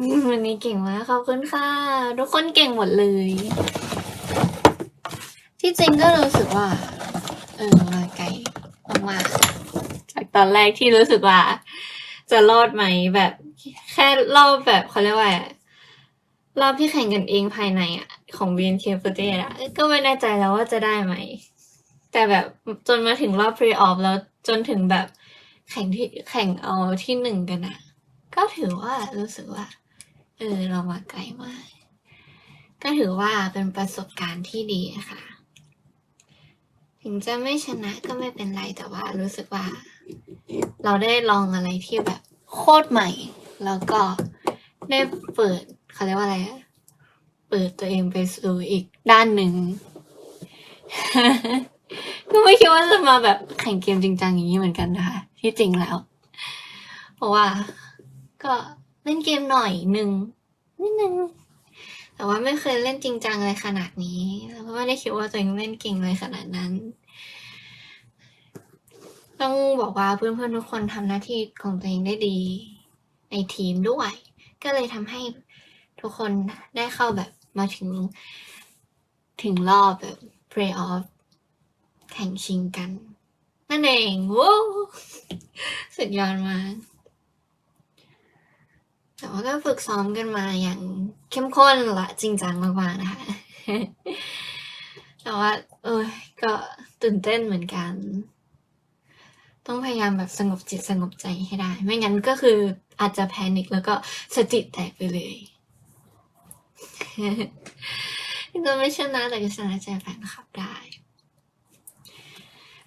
วันนี้เก่งมากขอบคุณค่ะ ทุกคนเก่งหมดเลย ที่จริงก็รู้สึกว่า เออมาไกลมากๆจากตอนแรกที่รู้สึกว่า จะรอดไหมแบบ แค่รอบแบบเขาเรียกว่ารอะรอบที่แข่งกันเองภายในอะของ BNK48 อะก็ไม่แน่ใจแล้วว่าจะได้ไหม แต่แบบจนมาถึงรอบ pre off แล้วจนถึงแบบแข่งที่แข่งเอาที่หนึ่งกันอะก็ถือว่ารู้สึกว่า เออเรามาไกลมาก ก็ถือว่าเป็นประสบการณ์ที่ดีค่ะ ถึงจะไม่ชนะก็ไม่เป็นไรแต่ว่ารู้สึกว่า เราได้ลองอะไรที่แบบโคตรใหม่ แล้วก็ได้เปิดเขาเรียกว่าอะไรอะเปิดตัวเองไปสู่อีกด้านหนึ่งก็ไม่คิดว่าจะมาแบบแข่งเกมจริงจังอย่างนี้เหมือนกันนะคะ ที่จริงแล้ว เพราะว่าก็ เล่นเกมหน่อยหนึ่งนิดนึงแต่ว่าไม่เคยเล่นจริงจังเลยขนาดนี้แล้วก็ไม่ได้คิดว่าตัวเองเล่นเก่งเลยขนาดนั้น ต้องบอกว่าเพื่อนๆทุกคนทำหน้าที่ของตัวเองได้ดี ในทีมด้วย ก็เลยทำให้ทุกคนได้เข้าแบบมาถึง ถึงรอบแบบ play off แข่งชิงกัน นั่นเองว้าวสุดยอดมาก แต่ว่าก็ฝึกซ้อมกันมาอย่างเข้มข้นและจริงจังมากๆนะคะ แต่ว่าเออก็ตื่นเต้นเหมือนกัน ต้องพยายามแบบสงบจิตสงบใจให้ได้ ไม่งั้นก็คืออาจจะแพนิคแล้วก็สติแตกไปเลยก็ไม่ชนะแต่ก็ชนะใจแฟนคลับได้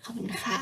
ขอบคุณค่ะ